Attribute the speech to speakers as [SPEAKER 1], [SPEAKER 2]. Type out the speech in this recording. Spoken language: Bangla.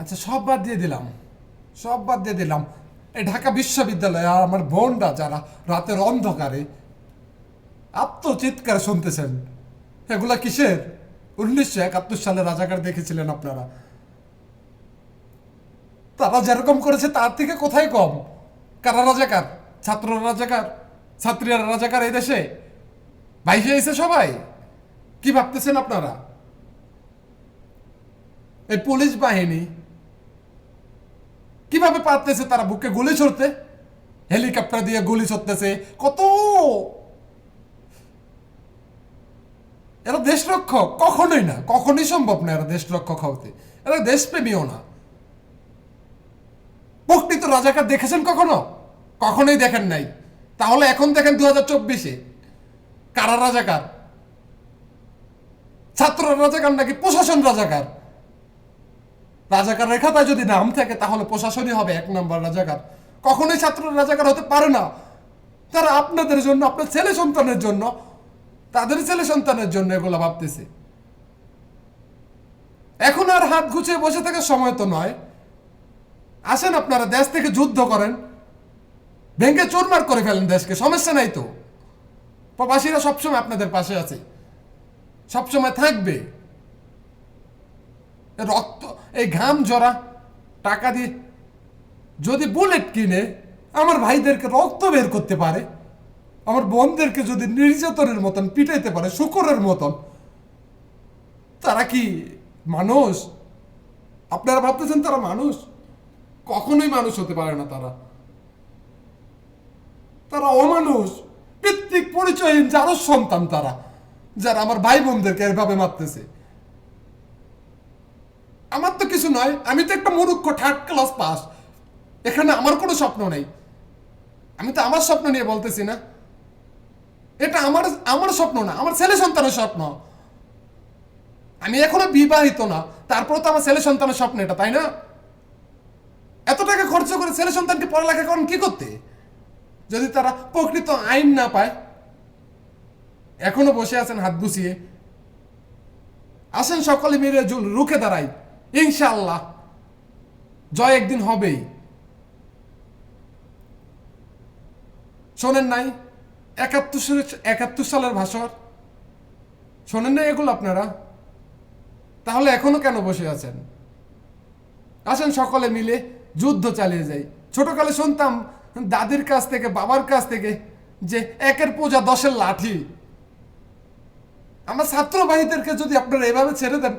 [SPEAKER 1] আচ্ছা সব বাদ দিয়ে দিলাম। সব বাদ দিয়ে দিলাম। এই ঢাকা বিশ্ববিদ্যালয়ে আর আমার বোনরা যারা রাতের অন্ধকারে আত্মচিৎকার শুনতেছেন, এগুলা কিসের? উনিশশো একাত্তর সালে রাজাকার দেখেছিলেন আপনারা। তারা যেরকম করেছে তার থেকে কোথায় কম? কারা রাজাকার? ছাত্ররা রাজাকার? ছাত্রীরা রাজাকার এই দেশে? বাইশে এসে সবাই? কি ভাবতেছেন আপনারা? এই পুলিশ বাহিনী কীভাবে পারতেছে তারা বুকে গুলি ছড়তে? হেলিকপ্টার দিয়ে গুলি ছড়তেছে কত? এরা দেশ রক্ষক কখনোই না, কখনোই সম্ভব না এরা দেশ রক্ষক হতে এরা দেশপ্রেমীও না। প্রকৃত রাজাকার দেখেছেন কখনো? কখনোই দেখেন নাই। তাহলে এখন দেখেন দু হাজার চব্বিশে। কারা রাজাকার? ছাত্র রাজাকার নাকি প্রশাসন রাজাকার? রাজাকার রেখাতায় যদি নাম থাকে, তাহলে প্রশাসনই হবে এক নম্বর রাজাকার। কখনোই ছাত্র রাজাকার হতে পারে না। তারা আপনাদের জন্য, আপনার ছেলে সন্তানের জন্য, তাদের ছেলে সন্তানের জন্য এগুলো ভাবতেছে। এখন আর হাত গুছিয়ে বসে থাকার সময় তো নয়। আসেন আপনারা, দেশ থেকে যুদ্ধ করেন। ভেঙ্গে চোরমার করে ফেলেন দেশকে, সমস্যা নাই তো। প্রবাসীরা সবসময় আপনাদের পাশে আছে। সবসময় থাকবে। রক্ত এই ঘাম জরা, টাকা দিয়ে যদি বুলেট কিনে, আমার ভাইদেরকে রক্ত বের করতে পারে, আমার বোনদেরকে যদি নির্যাতনের মতন পিটাইতে পারে, শুকরের মতন, তারা কি মানুষ? আপনারা ভাবতেছেন তারা মানুষ? কখনোই মানুষ হতে পারে না তারা। তারা অমানুষ। পিতৃক পরিচয়হীন যারও সন্তান তারা, যারা আমার ভাই বোনদেরকে এভাবে মারতেছে। আমার তো কিছু নয়, আমি তো একটা মূর্খ থার্ড ক্লাস পাস। এখানে আমার কোনো স্বপ্ন নেই। আমি তো আমার স্বপ্ন নিয়ে বলতেছি না। এটা আমার আমার স্বপ্ন না, আমার ছেলে সন্তানের স্বপ্ন। আমি এখনও বিবাহিত না, তারপর তো আমার ছেলে সন্তানের স্বপ্ন এটা, তাই না? এত টাকা খরচ করে ছেলে সন্তানকে পড়ালেখা করেন কি করতে? যদি তারা প্রকৃত আইন না পায়, এখনও বসে আছেন হাত গুছিয়ে আসেন সকলে মিলে রুখে দাঁড়াই। ইনশাআল্লাহ। জয় একদিন হবেই। শোনেন নাই, একাত্তর একাত্তর সালের ভাষণ। শোনেন নাই এগুলো আপনারা? তাহলে এখনও কেন বসে আছেন? আসেন সকলে মিলে যুদ্ধ চালিয়ে যাই। ছোটকালে শুনতাম দাদির কাছ থেকে, বাবার কাছ থেকে যে একের পূজা, দশের লাঠি। আমার ছাত্র ভাইদেরকে যদি আপনারা এভাবে ছেড়ে দেন